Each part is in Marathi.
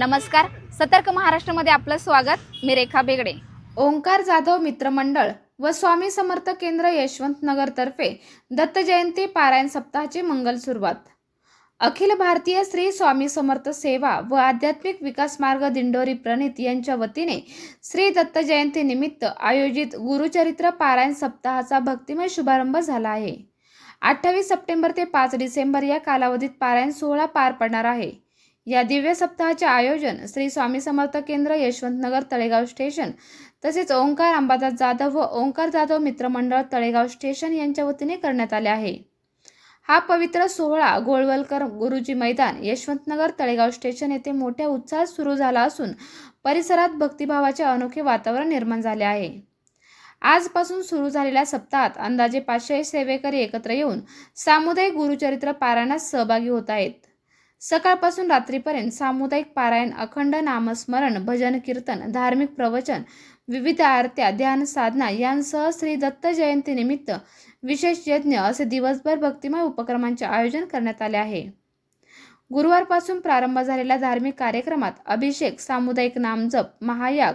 नमस्कार. सतर्क महाराष्ट्रामध्ये आपलं स्वागत. मी रेखा बेगडे. ओंकार जाधव मित्रमंडळ व स्वामी समर्थ केंद्र यशवंत नगरतर्फे दत्त जयंती पारायण सप्ताहाची मंगल सुरुवात. अखिल भारतीय श्री स्वामी समर्थ सेवा व आध्यात्मिक विकास मार्ग दिंडोरी प्रणित यांच्या वतीने श्री दत्त जयंती निमित्त आयोजित गुरुचरित्र पारायण सप्ताहाचा भक्तिमय शुभारंभ झाला आहे. अठ्ठावीस सप्टेंबर ते पाच डिसेंबर या कालावधीत पारायण सोहळा पार पडणार आहे. या दिव्य सप्ताहाचे आयोजन श्री स्वामी समर्थ केंद्र यशवंतनगर तळेगाव स्टेशन तसेच ओंकार अंबादास जाधव व ओंकार जाधव मित्रमंडळ तळेगाव स्टेशन यांच्या वतीने करण्यात आले आहे. हा पवित्र सोहळा गोळवलकर गुरुजी मैदान यशवंतनगर तळेगाव स्टेशन येथे मोठ्या उत्साहात सुरू झाला असून परिसरात भक्तिभावाचे अनोखे वातावरण निर्माण झाले आहे. आजपासून सुरू झालेल्या सप्ताहात अंदाजे पाचशे सेवेकरी एकत्र येऊन सामुदायिक गुरुचरित्र पारायणात सहभागी होत आहेत. सकाळपासून रात्रीपर्यंत सामुदायिक पारायण अखंड नामस्मरण भजन कीर्तन धार्मिक प्रवचन विविध आरत्या ध्यान साधना यांसह श्री दत्त जयंतीनिमित्त विशेष यज्ञ असे दिवसभर भक्तिमय उपक्रमांचे आयोजन करण्यात आले आहे. गुरुवारपासून प्रारंभ झालेल्या धार्मिक कार्यक्रमात अभिषेक सामुदायिक नामजप महायाग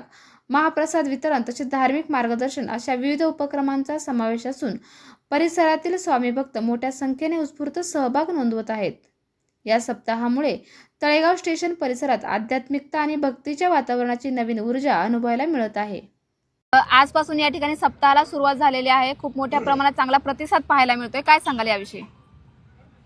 महाप्रसाद वितरण तसेच धार्मिक मार्गदर्शन अशा विविध उपक्रमांचा समावेश असून परिसरातील स्वामी भक्त मोठ्या संख्येने उत्स्फूर्त सहभाग नोंदवत आहेत. या सप्ताहामुळे तळेगाव स्टेशन परिसरात आध्यात्मिकता आणि भक्तीच्या वातावरणाची नवीन ऊर्जा अनुभवायला मिळत आहे. आजपासून या ठिकाणी सप्ताहाला सुरुवात झालेली आहे. खूप मोठ्या प्रमाणात चांगला प्रतिसाद पाहायला मिळतोय. काय सांगाल याविषयी?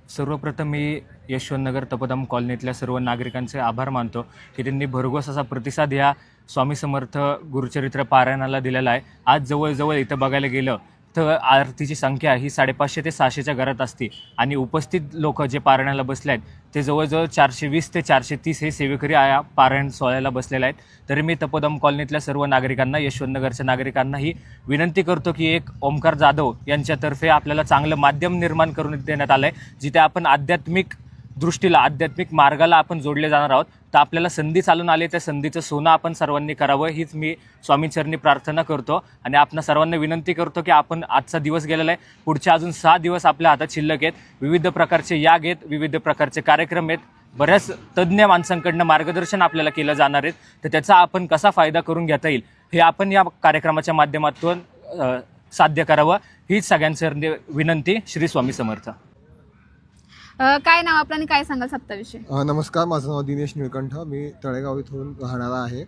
सर्वप्रथम मी यशवंतनगर तपदम कॉलनीतल्या सर्व नागरिकांचे आभार मानतो की त्यांनी भरघोस असा प्रतिसाद या स्वामी समर्थ गुरुचरित्र पारायणाला दिलेला आहे. आज जवळजवळ इथं बघायला गेलं तर आरतीची संख्या ही साडेपाचशे ते सहाशेच्या घरात असते. आणि उपस्थित लोक जे पारण्याला बसले आहेत ते जवळजवळ चारशे वीस ते चारशे तीस हे सेवेकरी आया पारायण सोहळ्याला बसलेले आहेत. तरी मी तपोदम कॉलनीतल्या सर्व नागरिकांना यशवंतनगरच्या नागरिकांनाही विनंती करतो की एक ओमकार जाधव यांच्यातर्फे आपल्याला चांगलं माध्यम निर्माण करून देण्यात आलं आहे जिथे आपण आध्यात्मिक दृष्टीला आध्यात्मिक मार्गाला आपण जोडले जाणार आहोत तर आपल्याला संधी चालून आली त्या संधीचं सोनं आपण सर्वांनी करावं हीच मी स्वामींचरणी प्रार्थना करतो. आणि आपण सर्वांना विनंती करतो की आपण आजचा दिवस गेलेला आहे. पुढच्या अजून सहा दिवस आपल्या हातात शिल्लक आहेत. विविध प्रकारचे याग आहेत विविध प्रकारचे कार्यक्रम आहेत. बऱ्याच तज्ज्ञ माणसांकडनं मार्गदर्शन आपल्याला केलं जाणार आहेत. तर त्याचा आपण कसा फायदा करून घेता येईल हे आपण या कार्यक्रमाच्या माध्यमातून साध्य करावं हीच सगळ्यांची विनंती श्री स्वामी समर्थ. अ, काय नाव आपलं आणि काय सांगाल सप्ताविषयी? अ, नमस्कार माझं नाव दिनेश निळकंठ. मी तळेगाव इथून राहणारा आहे.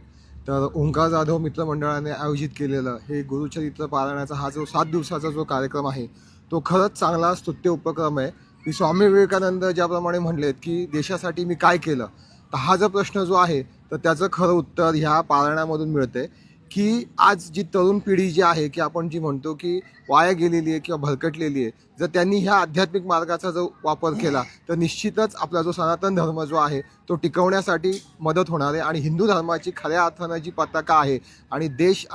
तर ओंकार जाधव मित्रमंडळाने आयोजित केलेलं हे गुरुचरित्र पारायणाचा हा जो सात दिवसाचा जो कार्यक्रम आहे तो खरंच चांगला स्तुत्य उपक्रम आहे. की स्वामी विवेकानंद ज्याप्रमाणे म्हणलेत की देशासाठी मी काय केलं तर हा जो प्रश्न जो आहे तर त्याचं खरं उत्तर ह्या पारायणामधून मिळते की आज जी तरुण पिढी जी आहे की आपण जी म्हणतो की वाया गेलेली आहे किंवा भरकटलेली आहे जर त्यांनी ह्या आध्यात्मिक मार्गाचा जो वापर केला तर निश्चितच आपला जो सनातन धर्म जो आहे तो टिकवण्यासाठी मदत होणार आहे. आणि हिंदू धर्माची खऱ्या अर्थानं जी पताका आहे आणि देश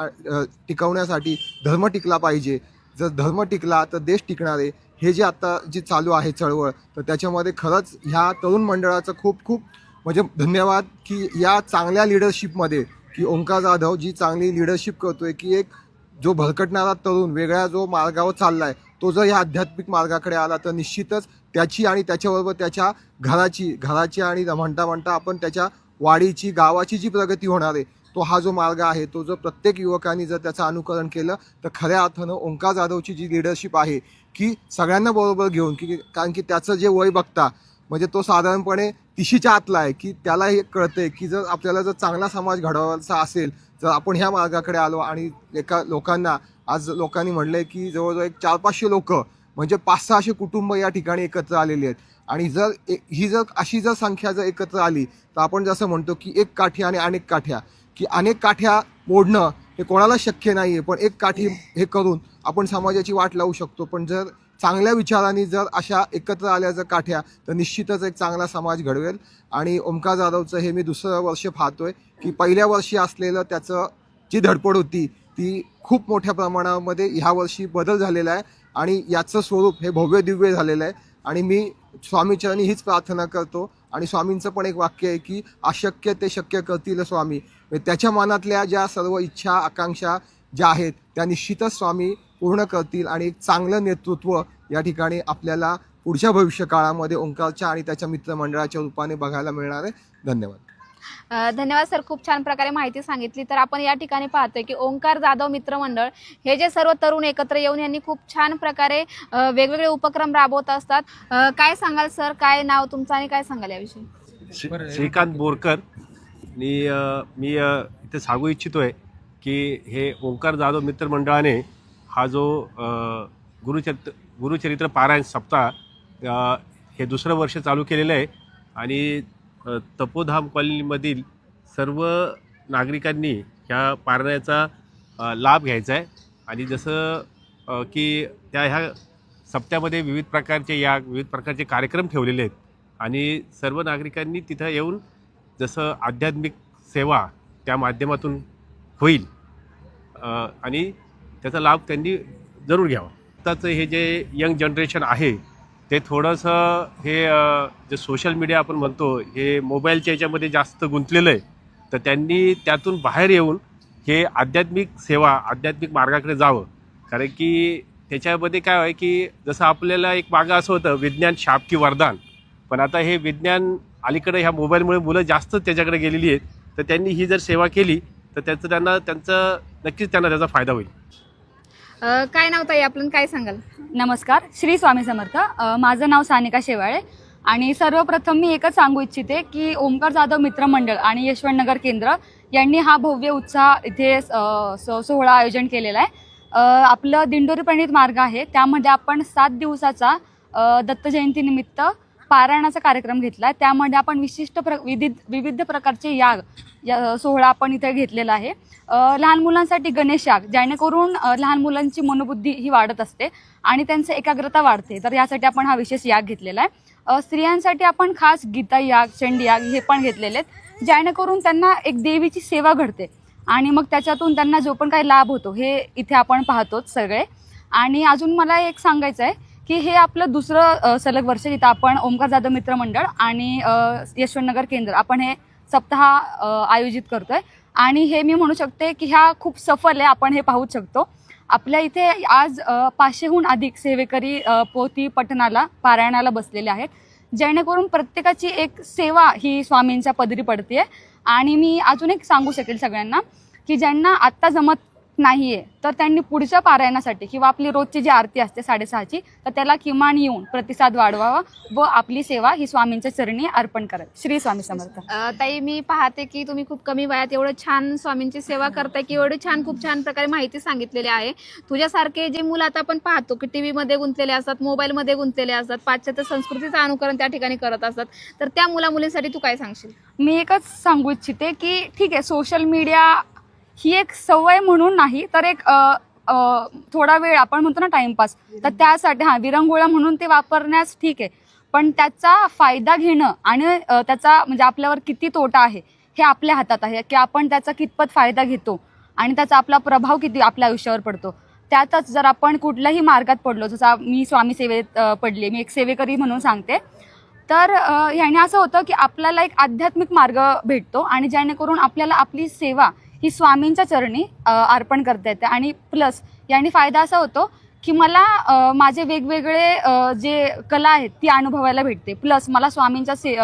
टिकवण्यासाठी धर्म टिकला पाहिजे. जर धर्म टिकला तर देश टिकणार आहे. हे जे आता जी चालू आहे चळवळ तर त्याच्यामध्ये खरंच ह्या तरुण मंडळाचं खूप खूप म्हणजे धन्यवाद की या चांगल्या लिडरशिपमध्ये की ओंकार जाधव जी चांगली लिडरशिप करतोय की एक जो भरकटणारा तरुण वेगळ्या जो मार्गावर चाललाय तो जर या आध्यात्मिक मार्गाकडे आला तर निश्चितच त्याची आणि त्याच्याबरोबर त्याच्या घराची घराची आणि म्हणता म्हणता आपण त्याच्या वाडीची गावाची जी प्रगती होणार आहे तो हा जो मार्ग आहे तो जर प्रत्येक युवकांनी जर त्याचं अनुकरण केलं तर खऱ्या अर्थानं ओंकार जाधवची जी लिडरशिप आहे की सगळ्यांना बरोबर घेऊन की कारण की त्याचं जे वय बघता म्हणजे तो साधारणपणे तिशीच्या आतला आहे की त्याला हे कळतंय की जर आपल्याला जर चांगला समाज घडवायचा असेल जर आपण ह्या मार्गाकडे आलो आणि एका लोकांना आज लोकांनी म्हणलंय की जवळजवळ एक चार पाचशे लोक म्हणजे पाच सहाशे कुटुंब या ठिकाणी एकत्र आलेली आहेत. आणि जर ए- ही जर अशी जर संख्या जर एकत्र आली तर आपण जसं म्हणतो की एक काठी आणि अनेक काठ्या की अनेक काठ्या मोडणं हे कोणाला शक्य नाही आहे पण एक काठी हे करून आपण समाजाची वाट लावू शकतो. पण जर चांगल्या विचारांनी जर अशा एकत्र आल्या जर काठ्या तर निश्चितच एक चांगला समाज घडवेल. आणि ओमकार जाधवचं हे मी दुसरं वर्ष पाहतोय की पहिल्या वर्षी असलेलं त्याचं जी धडपड होती ती खूप मोठ्या प्रमाणामध्ये ह्या वर्षी बदल झालेला आहे. आणि याचं स्वरूप हे भव्य दिव्य झालेलं आहे. आणि मी स्वामीचरणी हीच प्रार्थना करतो. आणि स्वामींचं पण एक वाक्य आहे की अशक्य ते शक्य करतील स्वामी. म्हणजे त्याच्या मनातल्या ज्या सर्व इच्छा आकांक्षा ज्या आहेत त्या निश्चितच स्वामी पूर्ण करतील आणि एक चांगलं नेतृत्व या ठिकाणी आपल्याला पुढच्या भविष्य काळामध्ये ओंकारच्या आणि त्याच्या मित्रमंडळाच्या रूपाने बघायला मिळणार आहे. धन्यवाद. धन्यवाद सर खूप छान प्रकारे माहिती सांगितली. तर आपण या ठिकाणी पाहतोय की ओंकार जाधव मित्र मंडळ हे जे सर्व तरुण एकत्र येऊन यांनी खूप छान प्रकारे वेगवेगळे उपक्रम राबवत असतात. काय सांगाल सर? काय नाव तुमचं आणि काय सांगाल याविषयी? श्री- श्रीकांत बोरकर. मी अ, इथे सांगू इच्छितोय. की हे ओंकार जाधव मित्र मंडळाने हा जो गुरुचरित्र गुरुचरित्र पारायण सप्ताह हे दुसरं वर्ष चालू केलेलं आहे आणि तपोधाम कॉलनीमधील सर्व नागरिकांनी ह्या पारायणाचा लाभ घ्यायचा आहे. आणि जसं की त्या ह्या सप्त्यामध्ये विविध प्रकारचे या विविध प्रकारचे कार्यक्रम ठेवलेले आहेत. आणि सर्व नागरिकांनी तिथं येऊन जसं आध्यात्मिक सेवा त्या माध्यमातून होईल आणि त्याचा लाभ त्यांनी जरूर घ्यावा. आत्ताचं हे जे यंग जनरेशन आहे ते थोडंसं हे जे सोशल मीडिया आपण म्हणतो हे मोबाईलच्या याच्यामध्ये जास्त गुंतलेलं आहे. तर त्यांनी त्यातून बाहेर येऊन हे आध्यात्मिक सेवा आध्यात्मिक मार्गाकडे जावं. कारण की त्याच्यामध्ये काय आहे की जसं आपल्याला एक मागं असं होतं विज्ञान शाप की वरदान. पण आता हे विज्ञान अलीकडे ह्या मोबाईलमुळे मुलं जास्त त्याच्याकडे गेलेली आहेत. तर त्यांनी ही जर सेवा केली तर त्याचं त्यांना त्यांचं नक्कीच त्यांना त्याचा फायदा होईल. अ, काय नाव ताई? आपलं काय सांगाल? नमस्कार. श्री स्वामी समर्थ. अ, माझं नाव सानिका शेवाळे आणि सर्वप्रथम मी एकच सांगू इच्छिते की ओंकार जाधव मित्र मंडळ आणि यशवंत नगर केंद्र यांनी हा भव्य उत्साह इथे अ, सो- सोहळा आयोजन केलेला आहे. अ, आपलं दिंडोरी प्रणित मार्ग आहे. त्यामध्ये आपण सात दिवसाचा अ, दत्त जयंतीनिमित्त पारायणाचा कार्यक्रम घेतला. आहे त्यामध्ये आपण विशिष्ट प्र विविध विविध प्रकारचे याग या सोहळा आपण इथे घेतलेला आहे. लहान मुलांसाठी गणेश याग जेणेकरून लहान मुलांची मनोबुद्धी ही वाढत असते आणि त्यांचं एकाग्रता वाढते. तर यासाठी आपण हा विशेष याग घेतलेला आहे. स्त्रियांसाठी आपण खास गीता याग चंडी याग हे पण घेतलेले आहेत जेणेकरून त्यांना एक देवीची सेवा घडते आणि मग त्याच्यातून त्यांना जो पण काही लाभ होतो हे इथे आपण पाहतोच सगळे. आणि अजून मला एक सांगायचं आहे की हे आपलं दुसरं सलग वर्ष जिथं आपण ओमकार जाधव मित्र मंडळ आणि यशवंतनगर केंद्र आपण हे सप्ताह आयोजित करतोय. आणि हे मी म्हणू शकते की ह्या खूप सफल आहे आपण हे पाहूच शकतो. आपल्या इथे आज पाचशेहून अधिक सेवेकरी पोती पठणाला पारायणाला बसलेले आहेत. जेणेकरून प्रत्येकाची एक सेवा ही स्वामींच्या पदरी पडते आणि मी अजून एक सांगू शकेल सगळ्यांना की ज्यांना आत्ता जमत नाही आहे तर त्यांनी पुढच्या पारायणासाठी किंवा आपली रोजची जी आरती असते साडेसहाची तर त्याला किमान येऊन प्रतिसाद वाढवावा व आपली सेवा ही स्वामींच्या चरणी अर्पण करावी. श्री स्वामी समर्थ. ताई मी पाहते की तुम्ही खूप कमी वयात एवढं छान स्वामींची सेवा करताय की एवढी छान खूप छान प्रकारे माहिती सांगितलेली आहे. तुझ्यासारखे जे मुलं आता आपण पाहतो की टी व्हीमध्ये गुंतलेले असतात मोबाईलमध्ये गुंतलेले असतात पाश्चात्य संस्कृतीचं अनुकरण त्या ठिकाणी करत असतात तर त्या मुला मुलींसाठी तू काय सांगशील? मी एकच सांगू इच्छिते की ठीक आहे सोशल मीडिया ही एक सवय म्हणून नाही तर एक थोडा वेळ आपण म्हणतो ना टाइमपास तर त्यासाठी हां विरंगुळा म्हणून ते वापरण्यास ठीक आहे. पण त्याचा फायदा घेणं आणि त्याचा म्हणजे आपल्यावर किती तोटा आहे हे आपल्या हातात आहे की आपण त्याचा कितपत फायदा घेतो आणि त्याचा आपला प्रभाव किती आपल्या आयुष्यावर पडतो. त्यातच जर आपण कुठल्याही मार्गात पडलो जसा मी स्वामी सेवेत पडले मी एक सेवेकरी म्हणून सांगते. तर ह्याने असं होतं की आपल्याला एक आध्यात्मिक मार्ग भेटतो आणि जेणेकरून आपल्याला आपली सेवा ही स्वामींच्या चरणी अर्पण करता येते. आणि प्लस याने फायदा असा होतो की मला माझे वेगवेगळे जे कला आहेत ती अनुभवायला भेटते. प्लस मला स्वामींच्या से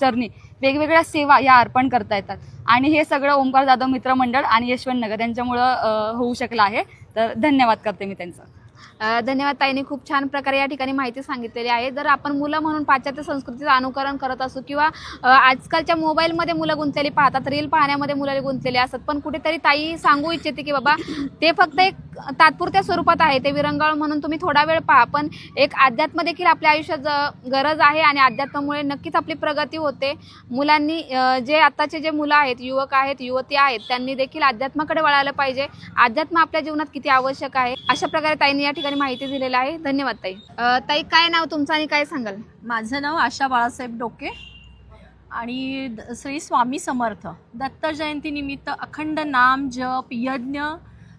चरणी वेगवेगळ्या सेवा या अर्पण करता येतात. आणि हे सगळं ओंकार जाधव मित्रमंडळ आणि यशवंत नगर यांच्यामुळं होऊ शकलं आहे. तर धन्यवाद करते मी त्यांचं. धन्यवाद ताईने खूप छान प्रकारे या ठिकाणी माहिती सांगितलेली आहे. जर आपण मुलं म्हणून पाश्चात्य संस्कृतीचं अनुकरण करत असू किंवा आजकालच्या मोबाईलमध्ये मुलं गुंतलेली पाहतात रील पाहण्यामध्ये मुलं गुंतलेली असतात पण कुठेतरी ताई सांगू इच्छिते की बाबा ते फक्त एक तात्पुरत्या स्वरूपात आहे. ते विरंगळ म्हणून तुम्ही थोडा वेळ पहा पण एक अध्यात्म देखील आपल्या आयुष्यात ज- गरज आहे आणि अध्यात्मामुळे नक्कीच आपली प्रगती होते. मुलांनी जे आत्ताचे जे मुलं आहेत युवक आहेत युवती आहेत त्यांनी देखील अध्यात्माकडे वळायला पाहिजे. अध्यात्म आपल्या जीवनात किती आवश्यक आहे अशा प्रकारे ताईंनी या ठिकाणी माहिती दिलेली आहे. धन्यवाद ताई. ताई काय नाव तुमचं आणि काय सांगाल? माझं नाव आशा बाळासाहेब डोके आणि द- श्री स्वामी समर्थ. दत्त जयंतीनिमित्त अखंड नाम जप यज्ञ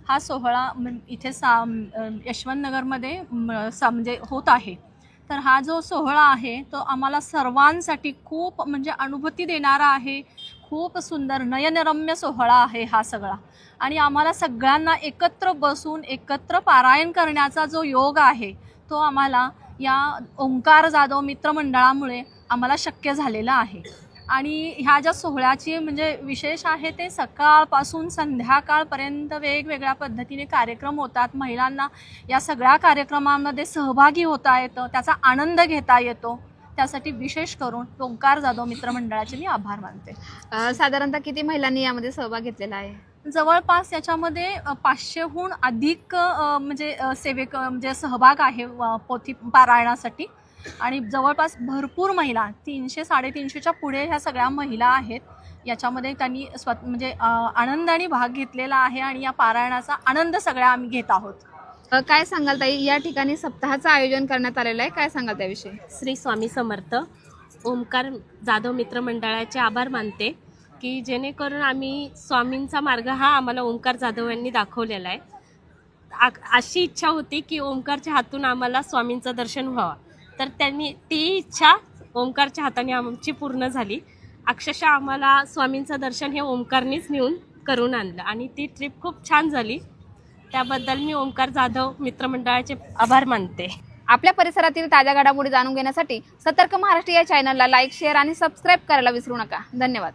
हा सोहळा इथे सा यशवंतनगरमध्ये म- सा म्हणजे होत आहे. तर हा जो सोहळा आहे तो आम्हाला सर्वांसाठी खूप म्हणजे अनुभूती देणारा आहे. खूप सुंदर नयनरम्य सोहळा आहे हा सगळा. आणि आम्हाला सगळ्यांना एकत्र बसून एकत्र पारायण करण्याचा जो योग आहे तो आम्हाला या ओंकार जाधव मित्रमंडळामुळे आम्हाला शक्य झालेला आहे. आणि ह्या ज्या सोहळ्याची म्हणजे विशेष आहे ते सकाळपासून संध्याकाळपर्यंत वेगवेगळ्या पद्धतीने कार्यक्रम होतात. महिलांना या सगळ्या कार्यक्रमामध्ये सहभागी होता येतं त्याचा आनंद घेता येतो. त्यासाठी विशेष करून ओंकार जाधव मित्रमंडळाचे मी आभार मानते. साधारणतः किती महिलांनी यामध्ये सहभाग घेतलेला आहे? जवळपास याच्यामध्ये पाचशेहून अधिक म्हणजे सेवेक म्हणजे सहभाग आहे पोथी पारायणासाठी. आणि जवळपास भरपूर महिला तीनशे साडेतीनशेच्या पुढे ह्या सगळ्या महिला आहेत. याच्यामध्ये त्यांनी स्वत म्हणजे आनंदाने भाग घेतलेला आहे आणि या पारायणाचा आनंद सगळ्या आम्ही घेत आहोत. काय सांगाल ताई? या ठिकाणी सप्ताहाचं आयोजन करण्यात आलेलं आहे. काय सांगाल त्याविषयी? श्री स्वामी समर्थ. ओमकार जाधव मित्र मंडळाचे आभार मानते की जेणेकरून आम्ही स्वामींचा मार्ग हा आम्हाला ओमकार जाधव यांनी दाखवलेला आहे. आ- अशी इच्छा होती की ओमकारच्या हातून आम्हाला स्वामींचं दर्शन व्हावं. तर त्यांनी ती इच्छा ओमकारच्या हाताने आमची पूर्ण झाली. अक्षरशः आम्हाला स्वामींचं दर्शन हे ओमकारनेच नेऊन करून आणलं आणि ती ट्रिप खूप छान झाली. त्याबद्दल मी ओमकार जाधव मित्रमंडळाचे आभार मानते. आपल्या परिसरातील ताज्या घडामोडी जाणून घेण्यासाठी सतर्क महाराष्ट्र या चॅनलला लाईक शेअर आणि सबस्क्राईब करायला विसरू नका. धन्यवाद.